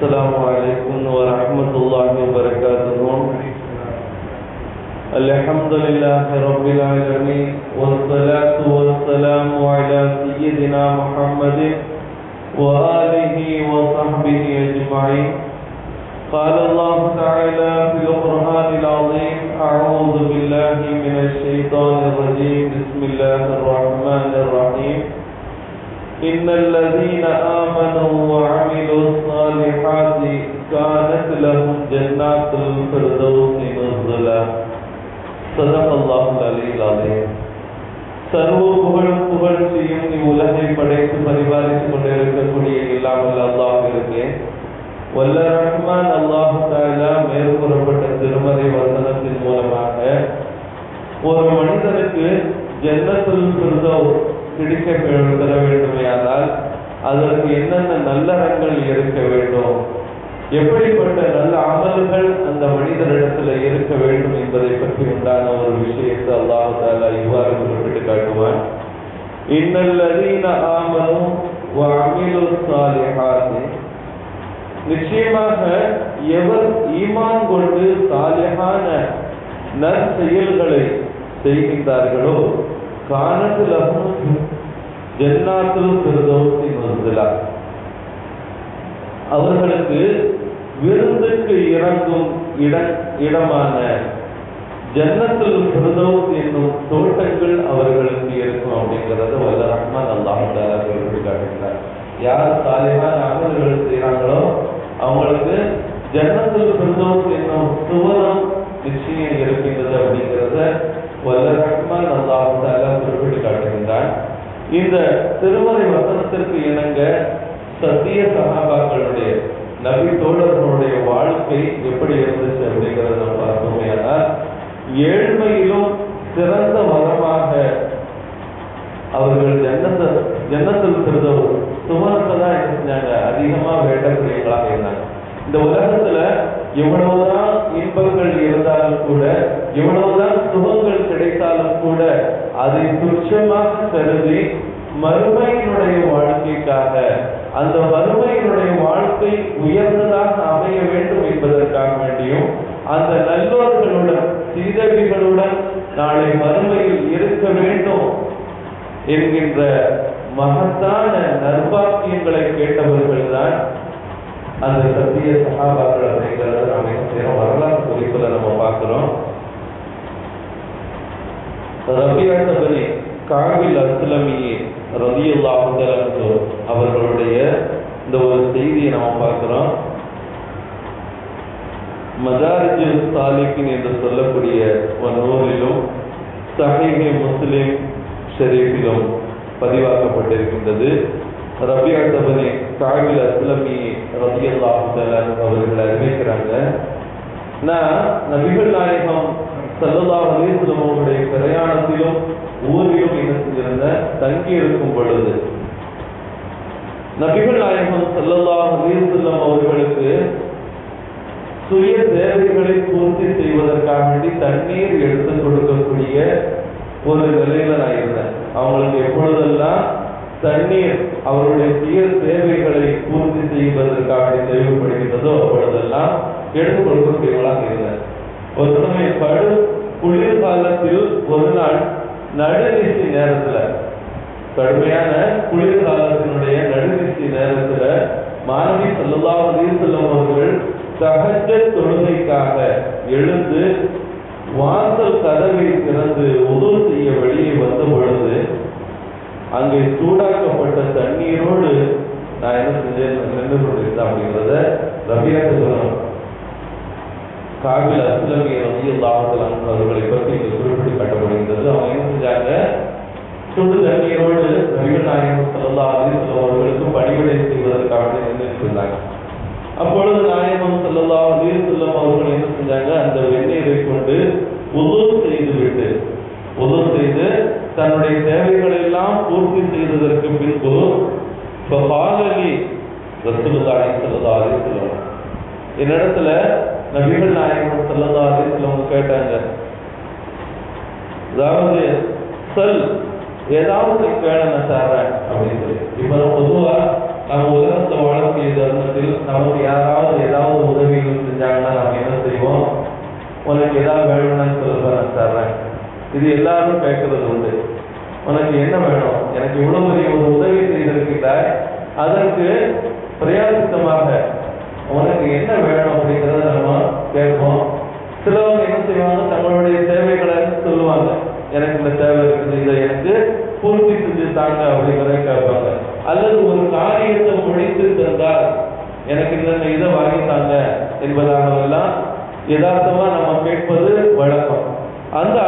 السلام عليكم ورحمة الله وبركاته. الحمد لله رب العالمين والصلاة والسلام على سيدنا محمد وآله وصحبه أجمعين. قال الله تعالى في القرآن جنات الفردوس نزلا صدق الله العلي العظيم சர்வ புகழும் புகழ்ச்சியும் இவ்வுலகை படைத்து பரிபாலித்துக் கொண்டிருக்கக்கூடிய இல்லாமல் அல்லாஹிற்கு வல்ல ரஹ்மான் அல்லாஹு தாலா மேற்கூறப்பட்ட திருமறை வசனத்தின் மூலமாக ஒரு மனிதனுக்கு ஜன்னத்துல் ஃபிர்தௌஸ் கிடைக்க பெற வேண்டுமையானால் அதற்கு என்னென்ன நல்லறங்கள் இருக்க வேண்டும் எப்படிப்பட்ட நல்ல அமல்கள் அந்த மனிதனிடத்துல இருக்க வேண்டும் என்பதை பற்றி உண்டான ஒரு விஷயத்தை அல்லாஹு தாலா இவ்வாறு குறிப்பிட்டு காட்டுவான். இன்னல்லதீன ஆமனும் வஅமிலு ஸாலிஹாத்தி நிச்சயமாக எவர் ஈமான் கொண்டு சாலிஹான நற்செயல்களை செய்கின்றார்களோ காணத்தில் ஜன்னாத்துல் பிரதோசி மருந்துலா அவர்களுக்கு விருந்துக்கு இறங்கும் இட இடமான ஜன்னத்தில் பிரதோஸ் என்னும் தோட்டங்கள் அவர்களுக்கு இருக்கும் அப்படிங்கிறத வல்ல ரஹ்மான் அல்லாஹால காட்டுகிறார் யார் சாலிஹான அமல்கள் செய்கிறாங்களோ அவங்களுக்கு ஜன்னத்தில் பிரதோஸ் என்னும் சுவரம் நிச்சயம் இருக்கின்றது அப்படிங்கிறத வல்ல ரஹ்மான் அல்லாஹால குறிப்பிட்டு காட்டுகின்றார் இந்த திருமறை வசனத்திற்கு இணங்க சத்திய சகாபாக்களுடைய நபி தோழர்களுடைய வாழ்க்கை எப்படி இருந்துச்சு அப்படிங்கிறத நம்ம பார்த்தோமே ஏழ்மையிலும் சிறந்த மரமாக அவர்கள் ஜன்னத்தை ஜன்னத்தில் திருதவு சுமரத்தை தான் என்ன செஞ்சாங்க? அதிகமா வேண்டக்கூடியவங்களாக இருந்தாங்க இந்த உலகத்துல எவ்வளவுதான் இன்பங்கள் இருந்தாலும் கூட எவ்வளவுதான் சுகங்கள் கிடைத்தாலும் கூட அதை துச்சமாக கருதி மறுமையினுடைய வாழ்க்கைக்காக அந்த வறுமையினுடைய வாழ்க்கை உயர்ந்ததாக அமைய வேண்டும் என்பதற்காக வேண்டியும் அந்த நல்லோர்களுடன் சீதவிகளுடன் நாளை வறுமையில் இருக்க வேண்டும் என்கின்ற மகத்தான நர்பாக்கியங்களை கேட்டவர்கள் தான் அந்த சத்திய சகாபாக்கள் அப்படிங்கிறத நாம என்ன செய்யறோம் வரலாற்று குறிப்புல நம்ம பார்க்கிறோம். ரபியாத்தபனி காவில் அஸ்லமியே ரதியுல்லாஹு அவர்களுடைய இந்த ஒரு செய்தியை நாம பார்க்கிறோம். மதாரிஜு சாலிக்கின் என்று சொல்லக்கூடிய ஒரு நூலிலும் சஹிஹி முஸ்லிம் ஷெரீஃபிலும் பதிவாக்கப்பட்டிருக்கின்றது. ரபி தபனி காவில் அஸ்லமி ரதியல்லாஹு அவர்கள் அறிவிக்கிறாங்க. நான் நபிகள் நாயகம் சல்லல்லா அலிஸ்லம் அவருடைய பிரயாணத்திலும் ஊரிலும் என்ன செஞ்சிருந்த தங்கி இருக்கும் பொழுது நபிகள் நாயகம் சல்லல்லா அலிஸ்லம் அவர்களுக்கு சுய தேவைகளை பூர்த்தி செய்வதற்காக வேண்டி தண்ணீர் எடுத்து கொடுக்கக்கூடிய ஒரு நிலையில நான் இருந்தேன் அவங்களுக்கு எப்பொழுதெல்லாம் தண்ணீர் அவருடைய சுய தேவைகளை பூர்த்தி செய்வதற்காக தேவைப்படுகின்றதோ அப்பொழுதெல்லாம் எடுத்து கொடுக்கக்கூடியவர்களாக இருந்தேன் ஒரு சமயம் படு குளிர் காலத்தில் ஒரு நாள் நடுநிசி நேரத்துல கடுமையான குளிர் காலத்தினுடைய மாணவி செல்லல்லா அவர்கள் சகஜ தொழுகைக்காக எழுந்து வாசல் கதவை திறந்து உதவு செய்ய வெளியே வந்த பொழுது அங்கே சூடாக்கப்பட்ட தண்ணீரோடு நான் என்ன செஞ்சேன்? நின்று கொண்டிருந்தேன் அப்படிங்கிறத ரவியாக சொல்லணும் காவில் அஸ்லமி ரவி அல்லாஹலாம் அவர்களை பற்றி இங்கு குறிப்பிட்டு காட்டப்படுகின்றது அவங்க என்ன செஞ்சாங்க? சுடு தண்ணீரோடு நபிகள் நாயகம் சொல்லா அவர்களுக்கு பணிவிடை செய்வதற்காக நின்று இருந்தாங்க. அப்பொழுது நாயகம் சொல்லல்லா செல்லம் அவர்கள் என்ன செஞ்சாங்க? அந்த வெந்நீரை கொண்டு உதவு செய்து விட்டு உதவு செய்து தன்னுடைய தேவைகளை எல்லாம் பூர்த்தி செய்ததற்கு பின்பு பாலலி ரசூலுல்லாஹி ஸல்லல்லாஹு அலி செல்லம் என்னிடத்துல நபிகள் நாயகம் ஸல்லல்லாஹு அலி செல்லம் கேட்டாங்க. அதாவது சொல் ஏதாவது கேள நான் அப்படின்னு சொல்லி. இப்ப பொதுவா நம்ம உலகத்துல வாழக்கூடிய தருணத்தில் நமக்கு யாராவது இது எல்லாரும் கேட்கறது உண்டு. உனக்கு என்ன வேணும்? எனக்கு இவ்வளவு பெரிய ஒரு உதவி செய்திருக்கிறாய் அதற்கு பிரயாசித்தமாக உனக்கு என்ன வேணும் அப்படிங்கிறத நம்ம கேட்போம். சிலவங்க என்ன செய்வாங்க? தங்களுடைய தேவைகளை சொல்லுவாங்க. எனக்கு இந்த தேவை இருக்குது இதை எனக்கு பூர்த்தி செஞ்சு தாங்க அப்படிங்கிறத கேட்பாங்க. அல்லது ஒரு காரியத்தை முடித்து தந்தால் எனக்கு இந்த இதை வாங்கி தாங்க என்பதாகவெல்லாம் யதார்த்தமா நம்ம கேட்பது வழக்கம். அந்த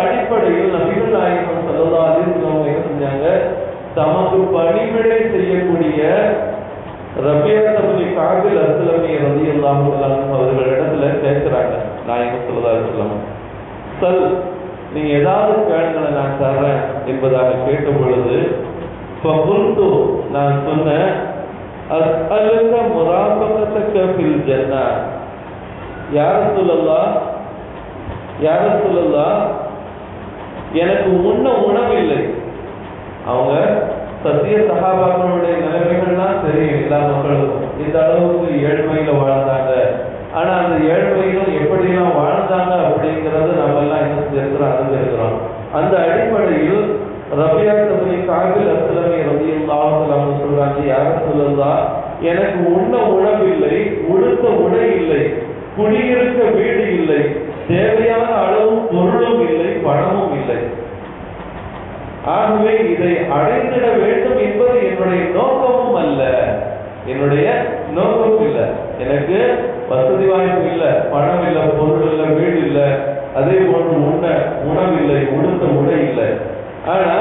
அடிப்படையில் நபிகள் நாயகம் சல்லா அலிஸ்லாம் என்ன செஞ்சாங்க? தமக்கு பணிவிடை செய்யக்கூடிய ரபியா தபுலி காபில் அஸ்லமி ரதி அல்லாஹுலாம் அவர்களிடத்துல கேட்கிறாங்க நாயகம் சல்லா அலிஸ்லாம் சல் நீ ஏதாவது கேளுங்களை நான் தர்றேன் என்பதாக கேட்ட பொழுது ஃபகுல்து நான் சொன்னேன் அஸ்அலுக முராபகத்தக்க பில் ஜன்னா யார சொல்லலாம் யார சொல்லலாம் எனக்கு உண்ண இல்லை. அவங்க சத்திய சகாபாக்களுடைய நிலைமைகள்லாம் தெரியும் எல்லா மக்களுக்கும். இந்த அளவுக்கு ஏழ்மையில வாழ்ந்தாங்க. ஆனா அந்த ஏழ்மையிலும் எப்படிலாம் வாழ்ந்தாங்க அப்படிங்கறது நம்ம எல்லாம் என்ன செஞ்சிருக்கிறோம் அறிஞ்சிருக்கிறோம் அந்த அடிப்படையில் ரபியா தபி காபில் அஸ்லமி ரபியும் லாவசலாம் சொல்றாங்க யார சொல்லுதா எனக்கு உண்ண உணவில்லை உடுத்த உடை இல்லை குடியிருக்க வீடு இல்லை தேவையான அளவு பொருளும் இல்லை பணமும் ஆகவே இதை அடைந்திட வேண்டும் என்பது என்னுடைய நோக்கமும் அல்ல. என்னுடைய நோக்கமும் இல்லை. எனக்கு வசதி வாய்ப்பு இல்லை பணம் இல்லை பொருள் இல்லை வீடு இல்லை. அதே போன்று உண்ண உணவில்லை உடுத்த உடை இல்லை. ஆனா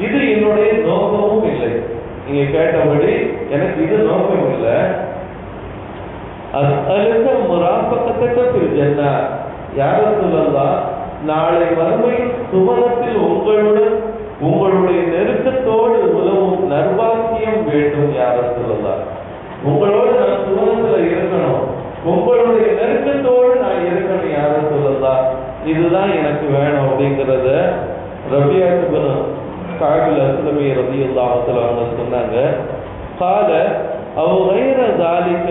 இது என்னுடைய நோக்கமும் இல்லை. நீங்க கேட்டபடி எனக்கு இது நோக்கம் இல்லை. அஸ்அலுக முராஃபகத்தக ஃபில் ஜன்னா சொல்லலாம் நாளை வறுமை சுமணத்தில் உங்களுடன் உங்களுடைய நெருக்கத்தோடு உதவும் நர்பாக்கியம் வேண்டும் யாரும் சொல்லலாம் உங்களோடு நான் சுமணத்துல இருக்கணும். உங்களுடைய நெருக்கத்தோடு நான் இருக்கணும் யாரும் சொல்லலாம் இதுதான் எனக்கு வேணும் அப்படிங்கிறத ரபியாக்கு காபில் அஸ்லமி ரபி இல்லாமத்தில் அவங்க சொன்னாங்க கால அவ வைர தாலிக்க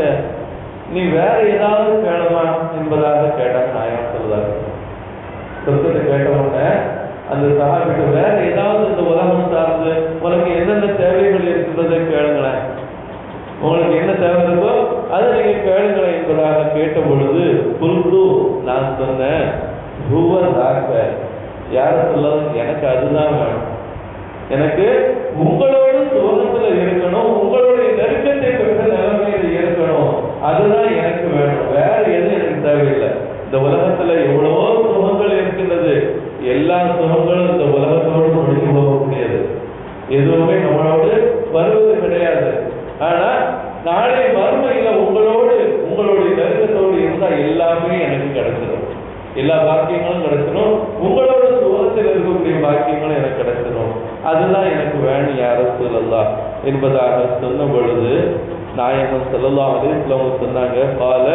நீ வேற ஏதாவது வேணுமா என்பதாக கேட்டாங்க நாயகம் சொல்றாரு சொர்க்கத்தை கேட்ட உடனே அந்த சகாபிட்டு வேற ஏதாவது இந்த உலகம் சார்ந்து உனக்கு என்னென்ன தேவைகள் இருக்கின்றதை கேளுங்களேன். உங்களுக்கு என்ன தேவை இருக்கோ அதை நீங்க கேளுங்களேன் என்பதாக கேட்ட பொழுது புல்து நான் சொன்னேன் ஹூவர் டாக்டர் யார சொல்ல எனக்கு அதுதான் வேணும். எனக்கு உங்களோட சுகத்துல இருக்கணும் உங்களுடைய நெருக்கத்தை பெற்ற நிலைமையில இருக்கணும் அதுதான் எனக்கு வேணும் வேற எதுவும் எனக்கு தேவையில்லை இந்த உலகத்துல எவ்வளவோ சுகங்கள் இருக்கின்றது எல்லா சுகங்களும் இந்த உலகத்தோடு முடிஞ்சு போகக்கூடியது எதுவுமே நம்மளோடு வருவது கிடையாது ஆனா நாளை மறுமையில உங்களோடு உங்களுடைய நெருக்கத்தோடு இருந்தா எல்லாமே எனக்கு கிடைச்சிடும் எல்லா பாக்கியங்களும் கிடைக்கணும். உங்களோட சோகத்தில் இருக்கக்கூடிய பாக்கியங்களும் எனக்கு கிடைக்கணும். அதுதான் எனக்கு வேணும் யாரும் சொல்லலாம் என்பதாக சொன்ன பொழுது நாயகம் செல்லலாம் அப்படின்னு அவங்க சொன்னாங்க பால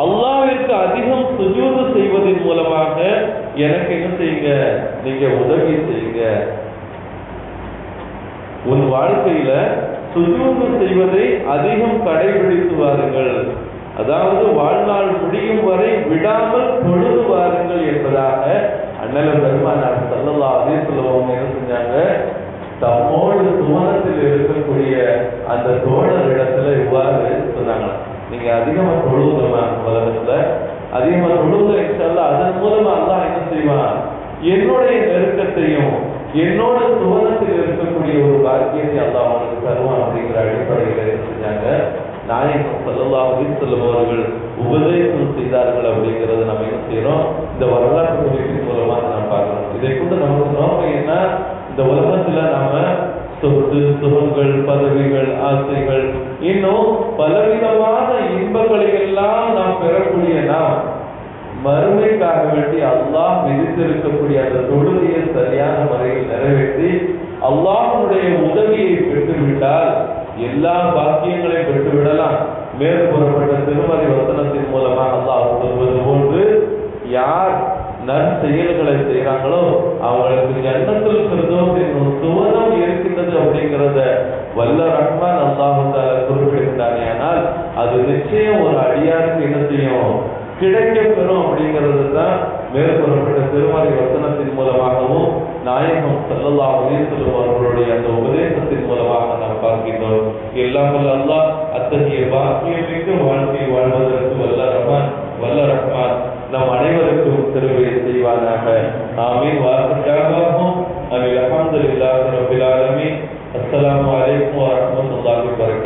அல்லாவிற்கு அதிகம் சுஜூது செய்வதன் மூலமாக எனக்கு என்ன செய்யுங்க? நீங்க உதவி செய்யுங்க. உன் வாழ்க்கையில சுஜூது செய்வதை அதிகம் கடைபிடித்து வாருங்கள். அதாவது வாழ்நாள் முடியும் வரை விடாமல் பொழுது வாருங்கள் என்பதாக அண்ணல பெருமானார் சல்லல்லா அதே சொல்லுவாங்க என்ன செஞ்சாங்க? தம்மோடு துவனத்தில் இருக்கக்கூடிய அந்த தோழர் இடத்துல இவ்வாறு சொன்னாங்க. நீங்க அதிகமா தொழுதுமா உலகத்துல அதிகமா தொழுத அதன் மூலமா அல்லாஹ் என்ன செய்வான்? என்னுடைய நெருக்கத்தையும் என்னோட துவனத்தில் இருக்க ஒரு பாக்கியத்தை அல்லாஹ் அவனுக்கு தருவான் அப்படிங்கிற அடிப்படையில் என்ன செஞ்சாங்க நாயகம் சல்லல்லா அவர்கள் உபதேசம் செய்தார்கள் அப்படிங்கிறத நம்ம என்ன செய்யறோம்? இந்த வரலாற்று குறிப்பின் மூலமா நம்ம பார்க்கணும். இதை கொண்டு நமக்கு நோக்கம் என்ன? இந்த உலகத்துல நாம சொத்து சுகங்கள் பதவிகள் ஆசைகள் இன்னும் பலவிதமான இன்பங்களை எல்லாம் நாம் பெறக்கூடிய நாம் மறுமைக்காக வேண்டி அல்லாஹ் விதித்திருக்கக்கூடிய அந்த தொழுகையை சரியான முறையில் நிறைவேற்றி அல்லாஹனுடைய உதவியை பெற்றுவிட்டால் எல்லா பாக்கியங்களையும் பெற்று விடலாம் மேற்கூறப்பட்ட திருமறை வசனத்தின் மூலமாக அல்லாஹ் சொல்வது போன்று யார் நற்செயல்களை செய்கிறாங்களோ அவங்களுக்கு எண்ணத்தில் பிரதோஷத்தின் ஒரு சுவனம் இருக்கின்றது அப்படிங்கிறத வல்ல ரஹ்மான் அல்லாஹு குறிப்பிடுகின்றானே. ஆனால் அது நிச்சயம் ஒரு அடியாருக்கு என்ன செய்யும்? கிடைக்கப் பெறும் அப்படிங்கிறது தான் மேற்கொள்ளப்பட்ட திருமறை வசனத்தின் மூலமாகவும் நாயகம் ஸல்லல்லாஹு உதயத்தில் அவர்களுடைய அந்த உபதேசத்தின் மூலமாக நாம் பார்க்கின்றோம். எல்லாம் அல்லாஹ் அத்தகைய பாக்கியமிக்க வாழ்க்கை வாழ்வதற்கு வல்ல ரஹ்மான் வல்ல ரஹ்மான். நம் அனைவருக்கும் திருவிழை செய்வானாக. ஆமீன். வாசகாகவும் அவை அல்ஹம்துலில்லாஹி ரப்பில் ஆலமீன். அஸ்ஸலாமு அலைக்கும் வரஹ்மத்துல்லாஹி வபரகாத்துஹு